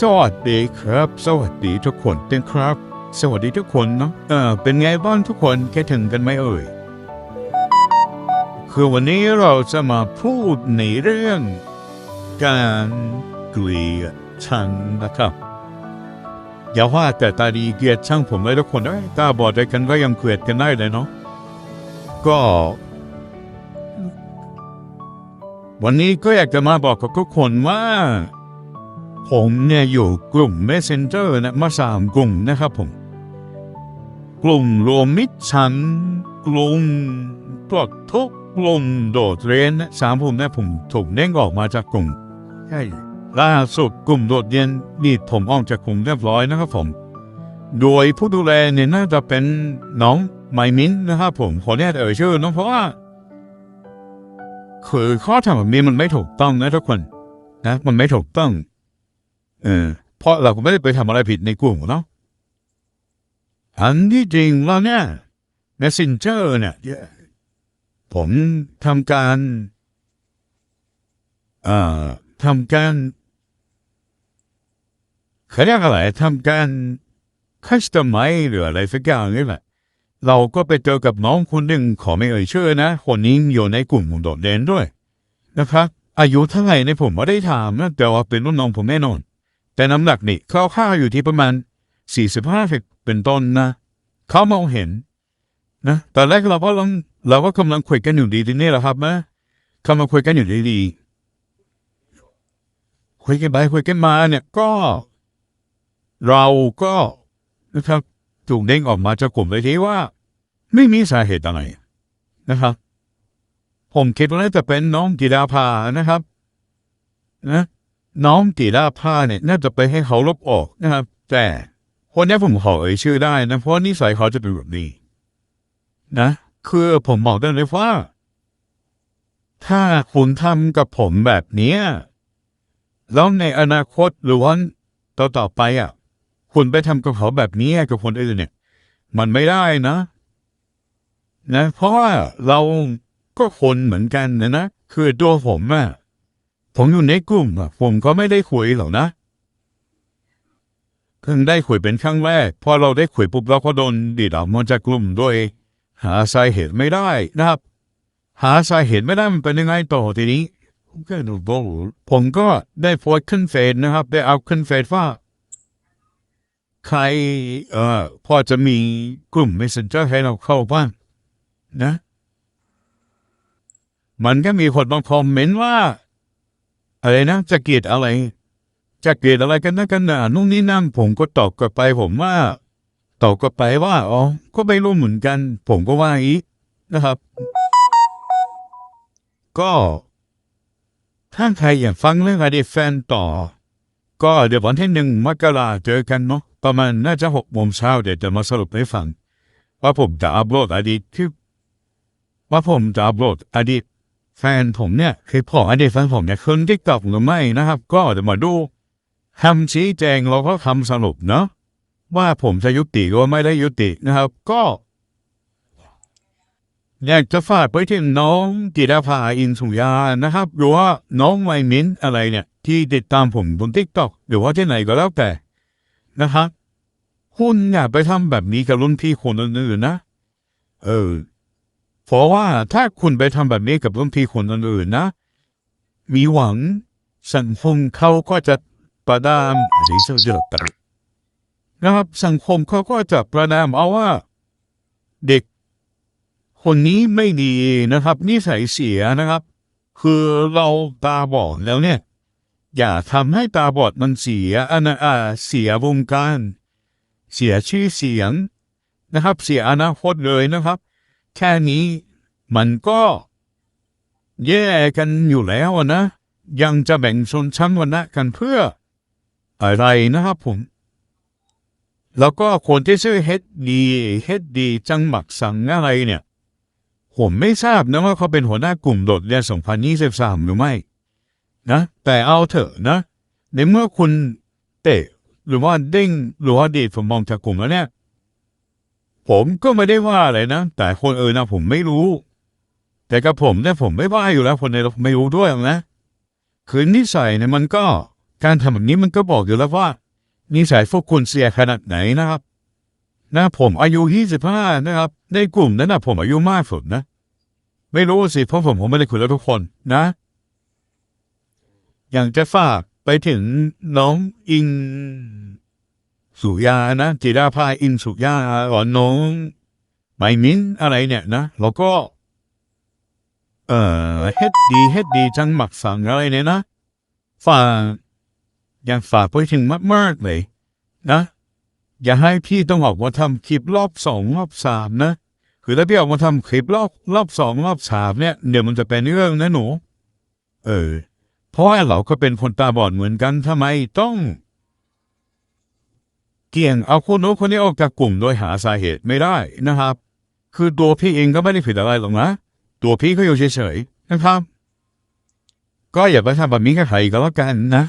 สวัสดีครับ สวัสดีทุกคนเต้นครับ สวัสดีทุกคนเนาะเออเป็นไงบ้างทุกคนแค่ถึงกันไหมเอ่ยคือวันนี้เราจะมาพูดในเรื่อง การเกลียดชังนะครับอย่าว่าแต่ตาดีเกลียดช่างผมเลยทุกคนเอ้ตาบอดด้กันก็ยังเกลียดกันได้เลยเนาะก็ วันนี้ก็อยากจะมาบอกกับทุกคนว่า ผมเนี่ยอยู่กลุ่ม Messenger นะมาสามกลุ่มนะครับผม กลุ่มรวมมิตรฉัน กลุ่มปลดทุกกลุ่มโดดเรียนนะสามผมนี่ยผมถูกเด้งออกมาจากกลุ่มใช่ล่าสุดกลุ่มโดดเรียนนี่ผมออกจากกลุ่มเรียบร้อยนะครับผม โดยผู้ดูแลเนี่ยน่าจะเป็นน้องไมมินนะครับผมขอเนี่ยเอ่ยชื่อน้องเพราะว่าคือข้อทำแบบนี้มันไม่ถูกต้องนะทุกคนนะมันไม่ถูกต้อง เออเพราะเราก็ไม่ได้ไปทำอะไรผิดในกลุ่มเนาะอันที่จริงแล้วเนี่ย messenger เนี่ยผมทำการเอ่อทำการเขาเรียกอะไรทำการ customize หรืออะไรสักอย่างนี่แหละ เราก็ไปเจอกับน้องคนหนึ่งขอไม่เอ่ยชื่อนะ คนนี้อยู่ในกลุ่มของโดดเด่นด้วยนะครับ อายุเท่าไหร่ในผมไม่ได้ถามนะแต่ว่าเป็นรุ่นน้องผมแน่นอน แต่น้ำหนักนี่คร่าวๆอยู่ที่ประมาณ 45เป็นต้นนะ เขามองเห็นนะตอนแรกเราก็ลังเราก็กำลังคุยกันอยู่ดีทีนี้แหละครับนะกำลังคุยกันอยู่ดีๆคุยกันไปคุยกันมาเนี่ยก็ เราก็นะครับถูกเด้งออกมาจากกลุ่มเลยทีว่า ไม่มีสาเหตุอะไรนะครับ ผมคิดว่าน่าจะเป็นน้องจิดาภานะครับ นะ น้องจีราผ้าเนี่ยน่าจะไปให้เขาลบออกนะครับ แต่คนนี้ผมขอเอ่ยชื่อได้นะ เพราะนิสัยเขาจะเป็นแบบนี้ นะ คือผมบอกได้เลยว่า ถ้าคุณทำกับผมแบบเนี้ยแล้วในอนาคตหรือว่าต่อต่อๆไปอะ คุณไปทำกับเขาแบบนี้กับคนอื่นเนี่ย มันไม่ได้นะ นะ เพราะว่าเราก็คนเหมือนกันนะนะ คือตัวผมอะ ผมอยู่ในกลุ่มอะผมก็ไม่ได้คุยหรอกนะเพิ่งได้คุยเป็นครั้งแรก พอเราได้คุยปุ๊บเราก็โดนดีดออกมาจากกลุ่มโดย หาสาเหตุไม่ได้นะครับ หาสาเหตุไม่ได้มันเป็นยังไงต่อทีนี้ผมก็ดูโบผมก็ได้โพสต์ขึ้นเฟซนะครับ ได้เอาขึ้นเฟซว่า ใครเอ่อพอจะมีกลุ่ม messenger ให้เราเข้าบ้างนะ มันก็มีคนบางคอมเมนต์ว่า อะไรนะ จะเกลียดอะไร จะเกลียดอะไรกันนะกันนะนู่นนี่นั่นผมก็ตอบกลับไป ผมว่าตอบกลับไปว่าอ๋อก็ไม่รู้เหมือนกัน ผมก็ว่าอีนะครับ ก็ถ้าใครอยากฟังเรื่องอดีตแฟนต่อ ก็เดี๋ยววันที่หนึ่งมกราเจอกันเนาะประมาณน่าจะหกโมงเช้าเดี๋ยวจะมาสรุปให้ฟัง ว่าผมจะอัพโหลดอดีตที่ว่าผมจะอัพโหลดอดีต แฟนผมเนี่ยคือพ่ออดีตแฟนผมเนี่ยคนทิกตอกหรือไม่นะครับ ก็เดี๋ยวมาดูคำชี้แจงเราก็คำสรุปเนาะว่าผมจะยุติหรือว่าไม่ได้ยุตินะครับ ก็อยากจะฝากไปถึงน้องจิรภาอินสุยานะครับ หรือว่าน้องไมมินอะไรเนี่ย ที่ติดตามผมบนทิกตอกหรือว่าที่ไหนก็แล้วแต่นะครับคุณอย่าไปทำแบบนี้กับรุ่นพี่คนอื่นๆนะ เออ เพราะว่าถ้าคุณไปทำแบบนี้กับรุ่นพี่คนอื่นๆนะ มีหวังสังคมเขาก็จะประนามหรือเยอะนะครับสังคมเขาก็จะประนามเอาว่า เด็ก คนนี้ไม่ดีนะครับ นิสัยเสียนะครับ คือเราตาบอดแล้วเนี่ย อย่าทำให้ตาบอดมันเสียอนาเสียวงการ เสียชื่อเสียงนะครับ เสียอนาคตเลยนะครับ แค่นี้มันก็แย่กันอยู่แล้วนะ ยังจะแบ่งชนชั้นวรรณะกันเพื่ออะไรนะครับผม แล้วก็คนที่ชื่อเฮดดีเฮดดีจังหมักสังอะไรเนี่ย ผมไม่ทราบนะว่าเขาเป็นหัวหน้ากลุ่มโดดเรียน2023 หรือไม่ นะ แต่เอาเถอะนะ ในเมื่อคุณเตะหรือว่าเด้งหรือว่าดีดผมมองจากกลุ่มแล้วเนี่ย ผมก็ไม่ได้ว่าอะไรนะ แต่คนอื่นนะผมไม่รู้ แต่กับผมเนี่ยผมไม่ว่าอยู่แล้ว คนในเราไม่รู้ด้วยนะ คือนิสัยเนี่ยมันก็การทำแบบนี้มันก็บอกอยู่แล้วว่า นิสัยพวกคุณเสียขนาดไหนนะครับนะผมอายุยี่สิบห้านะครับ ในกลุ่มนั้นนะผมอายุมากสุดนะ ไม่รู้สิเพราะผมผมไม่ได้คุยกับทุกคนนะ อย่างจะฝากไปถึงน้องอิง สุยานะจิราภาอินสุยาหรือน้องไมมินอะไรเนี่ยนะแล้วก็ เออเฮ็ดดีเฮ็ดดีจังหมักสังอะไรเนี่ยนะฝากอยากฝากไปถึงมากๆเลย นะ อย่าให้พี่ต้องออกมาทำคลิปรอบสองรอบสามนะคือถ้าพี่ออกมาทำคลิปรอบรอบสองรอบสามเนี่ยเดี๋ยวมันจะเป็นเรื่องนะหนู เออเพราะว่าเราก็เป็นคนตาบอดเหมือนกันทำไมต้อง เกี่ยงเอาคนโน้นคนนี้ออกจากกลุ่มโดยหาสาเหตุไม่ได้นะครับ คือตัวพี่เองก็ไม่ได้ผิดอะไรหรอกนะ ตัวพี่ก็อยู่เฉยๆนะครับ ก็อย่าไปทำแบบนี้กับใครก็แล้วกันนะ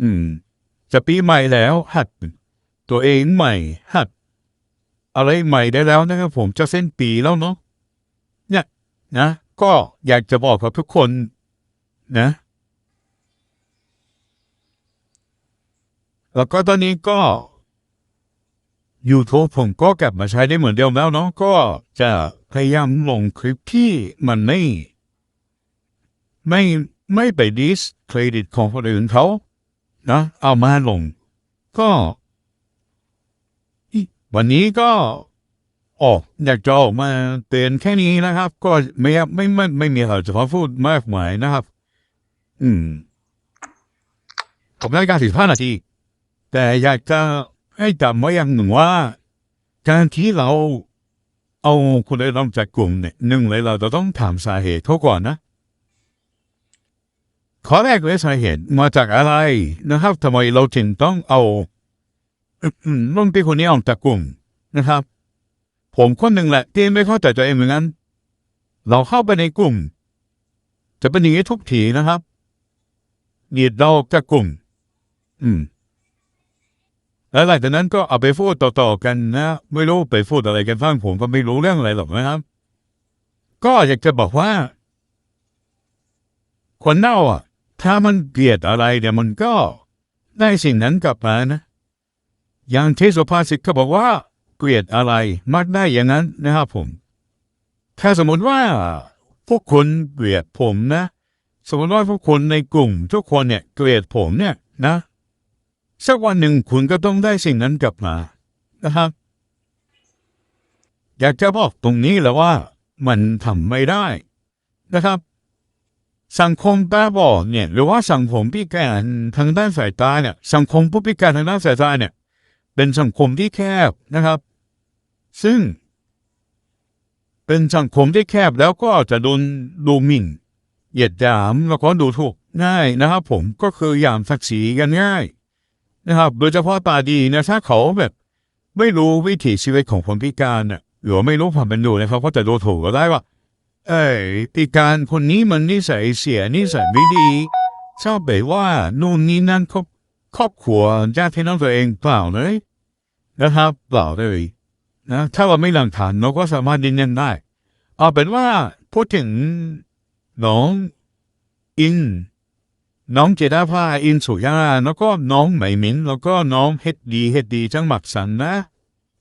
อืม จะปีใหม่แล้วหัด ตัวเองใหม่ หัด อะไรใหม่ได้แล้วนะครับผมจะเส้นปีแล้วเนาะเนี่ยนะก็อยากจะบอกกับทุกคนนะแล้วก็ตอนนี้ก็ YouTube ผมก็กลับมาใช้ได้เหมือนเดิมแล้วเนาะก็จะพยายามลงคลิปที่มันไม่ ไม่ไม่ไปดิสเครดิตของคนอื่นเขานะเอามาลง ก็วันนี้ก็ออกอยากจะออกมาเตือนแค่นี้นะครับ ก็ไม่ไม่ไม่ไม่มีอะไรจะพูดมากมายนะครับ อืม ผมได้การสิบห้านาที แต่อยากจะ ให้จำไว้อย่างหนึ่งว่า การที่เราเอาคนใดลงจากกลุ่มเนี่ยหนึ่งเลยเราจะต้องถามสาเหตุเขาก่อนนะข้อแรกเลยสาเหตุมาจากอะไรนะครับทำไมเราจึงต้องเอาอืมรุ่นพี่คนนี้ออกจากกลุ่มนะครับ ผมคนหนึ่งแหละที่ไม่เข้าใจตัวเองเหมือนกันเราเข้าไปในกลุ่ม จะเป็นอย่างนี้ทุกทีนะครับเนียดเราจากกลุ่ม อืม แล้วหลังจากนั้นก็เอาไปพูดต่อๆกันนะ ไม่รู้ไปพูดอะไรกันบ้างผมก็ไม่รู้เรื่องอะไรหรอกนะครับ ก็อยากจะบอกว่า คนเน่าอะ ถ้ามันเกลียดอะไรเดี๋ยวมันก็ได้สิ่งนั้นกลับมานะ อย่างที่สุภาษิตเขาบอกว่า เกลียดอะไรมักได้อย่างนั้นนะครับผม ถ้าสมมติว่า พวกคุณเกลียดผมนะ สมมติว่าพวกคนในกลุ่ม ทุกคนเนี่ยเกลียดผมเนี่ยนะ สักวันหนึ่งคุณก็ต้องได้สิ่งนั้นกลับมานะครับ อยากจะบอกตรงนี้แหละว่ามันทำไม่ได้นะครับ สังคมตาบอดเนี่ยหรือว่าสังคมพิการทางด้านสายตาเนี่ยสังคมผู้พิการทางด้านสายตาเนี่ยเป็นสังคมที่แคบนะครับ ซึ่ง เป็นสังคมที่แคบแล้วก็จะโดนดูหมิ่นเหยียดหยามแล้วก็ดูถูกง่ายนะครับ ผมก็คือหยามศักดิ์ศรีกันง่าย นะครับโดยเฉพาะตาดีนะถ้าเขาแบบไม่รู้วิถีชีวิตของคนพิการน่ะหรือไม่รู้ความเป็นอยู่นะครับก็จะดูถูกก็ได้ว่า เอ้ยพิการคนนี้มันนิสัยเสียนิสัยไม่ดีชอบแบบว่านู่นนี่นั่นครอบครอบครัวญาติพี่น้องตัวเองเปล่าเลยนะครับเปล่าเลยนะถ้าเราไม่หลักฐานเราก็สามารถยืนยันได้เอาเป็นว่าพูดถึงน้องอิน น้องเจดาภาอินสุยาแล้วก็น้องไหมมินแล้วก็น้องเฮ็ดดีเฮ็ดดีจังหมักสันนะ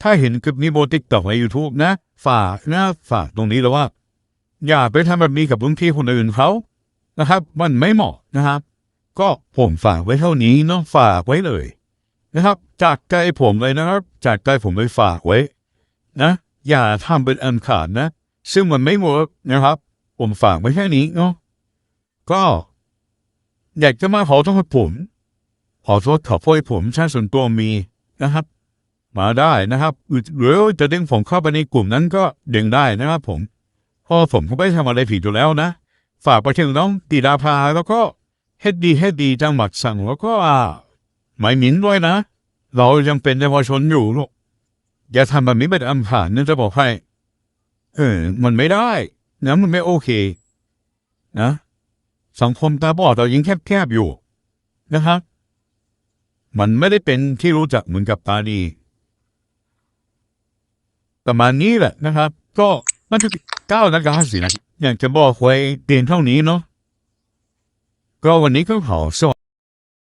ถ้าเห็นคลิปนี้บนติ๊กต็อกในยูทูบนะ ฝากนะฝากตรงนี้แล้วว่า อย่าไปทำแบบนี้กับรุ่นพี่คนอื่นเขานะครับ มันไม่เหมาะนะครับ ก็ผมฝากไว้เท่านี้เนาะฝากไว้เลย นะครับ จากใจผมเลยนะครับ จากใจผมเลยฝากไว้ นะ อย่าทำเป็นอันขาดนะ ซึ่งมันไม่เวิร์กนะครับ ผมฝากไว้แค่นี้เนาะก็ อยากจะมาขอโทษผมขอโทษขอโทษผมชาติส่วนตัวมีนะครับ มาได้นะครับหรือจะดึงผมเข้าไปในกลุ่มนั้นก็ดึงได้นะครับผมเพราะผมก็ไม่ได้ทำอะไรผิดอยู่แล้วนะ ฝากไปถึงน้องตีดาภาแล้วก็เฮ็ดดีเฮ็ดดีจังหวัดสั่งแล้วก็อ่าหมายหมินด้วยนะ เรายังเป็นเยาวชนอยู่ลูกอย่าทำแบบนี้เป็นอันผ่านนั่นจะบอกให้ เออ มันไม่ได้นะมันไม่โอเค นะ สังคมตาบอดเรายังแคบๆอยู่นะครับ มันไม่ได้เป็นที่รู้จักเหมือนกับตาดีประมาณนี้แหละนะครับ ก็มันจะเก้านาฬิกาห้าสิบนาทีอยากจะบอกไว้เตียนเท่านี้เนาะก็วันนี้ก็ขอสวัส